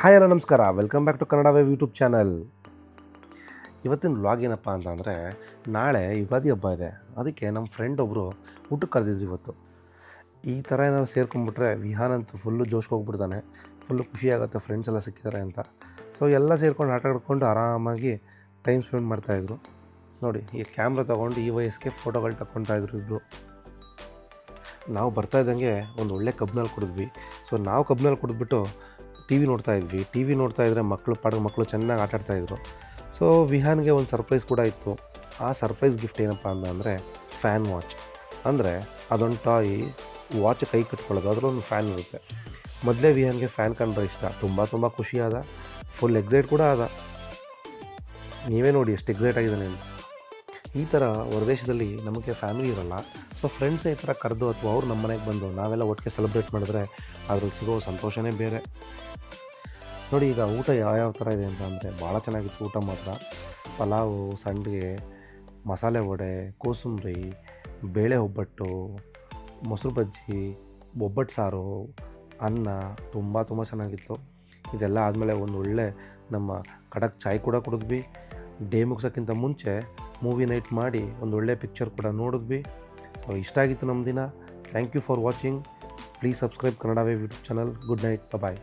Hi hello ನಮಸ್ಕಾರ. Welcome back to Kannada wave YouTube channel ಇವತ್ತಿನ vlog ಏನಪ್ಪ ಅಂತಂದರೆ ನಾಳೆ ಯುಗಾದಿ ಹಬ್ಬ ಇದೆ. ಅದಕ್ಕೆ ನಮ್ಮ ಫ್ರೆಂಡ್ ಒಬ್ಬರು ಊಟಕ್ಕೆ ಕರೆದಿದ್ರು ಇವತ್ತು. ಈ ಥರ ಏನಾದ್ರು ಸೇರ್ಕೊಂಡ್ಬಿಟ್ರೆ ವಿಹಾನ್ ಅಂತೂ ಫುಲ್ಲು ಜೋಶ್ಗೆ ಹೋಗ್ಬಿಡ್ತಾನೆ. ಫುಲ್ಲು ಖುಷಿ ಆಗುತ್ತೆ ಫ್ರೆಂಡ್ಸ್ ಎಲ್ಲ ಸಿಕ್ಕಿದ್ದಾರೆ ಅಂತ. ಸೊ ಎಲ್ಲ ಸೇರ್ಕೊಂಡು ಆಟ ಆಡ್ಕೊಂಡು ಆರಾಮಾಗಿ ಟೈಮ್ ಸ್ಪೆಂಡ್ ಮಾಡ್ತಾಯಿದ್ರು ನೋಡಿ, ಈ ಕ್ಯಾಮ್ರಾ ತೊಗೊಂಡು ಈ ವಯಸ್ಸಿಗೆ ಫೋಟೋಗಳು ತಗೊತಾಯಿದ್ರು ಇಬ್ಬರು ನಾವು ಬರ್ತಾ ಇದ್ದಂಗೆ ಒಂದು ಒಳ್ಳೆ ಕಬ್ನಲ್ಲಿ ಕುಡಿದ್ವಿ. ಸೊ ನಾವು ಕಬ್ನಲ್ಲಿ ಕುಡಿದ್ಬಿಟ್ಟು ಟಿ ವಿ ನೋಡ್ತಾ ಇದ್ವಿ. ಟಿ ವಿ ನೋಡ್ತಾ ಇದ್ದರೆ ಮಕ್ಕಳು ಪಾಡ ಮಕ್ಕಳು ಚೆನ್ನಾಗಿ ಆಟಾಡ್ತಾ ಇದ್ರು. ಸೊ ವಿಹಾನ್ಗೆ ಒಂದು ಸರ್ಪ್ರೈಸ್ ಕೂಡ ಇತ್ತು. ಆ ಸರ್ಪ್ರೈಸ್ ಗಿಫ್ಟ್ ಏನಪ್ಪ ಅಂತಂದರೆ ಫ್ಯಾನ್ ವಾಚ್. ಅಂದರೆ, ಅದೊಂದು ಟಾಯ್ ವಾಚ್ ಕೈ ಕಟ್ಕೊಳ್ಳೋದು. ಅದರಲ್ಲೊಂದು ಫ್ಯಾನ್ ಇರುತ್ತೆ. ಮೊದಲೇ ವಿಹಾನ್ಗೆ ಫ್ಯಾನ್ ಕಂಡ್ರೆ ಇಷ್ಟ. ತುಂಬ ತುಂಬ ಖುಷಿ ಫುಲ್ ಎಕ್ಸೈಟ್ ಕೂಡ ಆದ. ನೀವೇ ನೋಡಿ ಎಷ್ಟು ಎಕ್ಸೈಟ್ ಆಗಿದ್ದಾನೆ ಅಂತ. ಈ ಥರ ಹೊರದೇಶದಲ್ಲಿ ನಮಗೆ ಫ್ಯಾಮಿಲಿ ಇರಲ್ಲ. ಸೊ ಫ್ರೆಂಡ್ಸ್ ಈ ಥರ ಕರೆದು ಅಥವಾ ಅವ್ರು ನಮ್ಮ ಮನೆಗೆ ಬಂದು ನಾವೆಲ್ಲ ಒಟ್ಟಿಗೆ ಸೆಲೆಬ್ರೇಟ್ ಮಾಡಿದ್ರೆ ಅದ್ರಲ್ಲಿ ಸಿಗೋ ಸಂತೋಷನೇ ಬೇರೆ. ನೋಡಿ, ಈಗ ಊಟ ಯಾವ್ಯಾವ ಥರ ಇದೆ ಅಂತ ಅಂದರೆ ಭಾಳ ಚೆನ್ನಾಗಿತ್ತು ಊಟ ಮಾತ್ರ. ಪಲಾವು, ಸಂಡಿಗೆ, ಮಸಾಲೆ ವಡೆ, ಕೋಸಂಬರಿ, ಬೇಳೆ ಒಬ್ಬಟ್ಟು, ಮೊಸರು ಬಜ್ಜಿ, ಒಬ್ಬಟ್ಟು ಸಾರು, ಅನ್ನ ತುಂಬ ತುಂಬ ಚೆನ್ನಾಗಿತ್ತು. ಇದೆಲ್ಲ ಆದಮೇಲೆ ಒಂದು ಒಳ್ಳೆ ನಮ್ಮ ಖಡಕ್ ಚಾಯ್ ಕೂಡ ಕುಡಿದ್ವಿ. ಡೇ ಮುಗಿಸೋಕ್ಕಿಂತ ಮುಂಚೆ ಮೂವಿ ನೈಟ್ ಮಾಡಿ ಒಂದು ಒಳ್ಳೆ ಪಿಕ್ಚರ್ ಕೂಡ ನೋಡಿದ್ವಿ. ಸೊ, ಇಷ್ಟ ಆಗಿತ್ತು ನಮ್ಮ ದಿನ. Thank you for watching. Please subscribe Kannada way YouTube channel. Good night. Bye.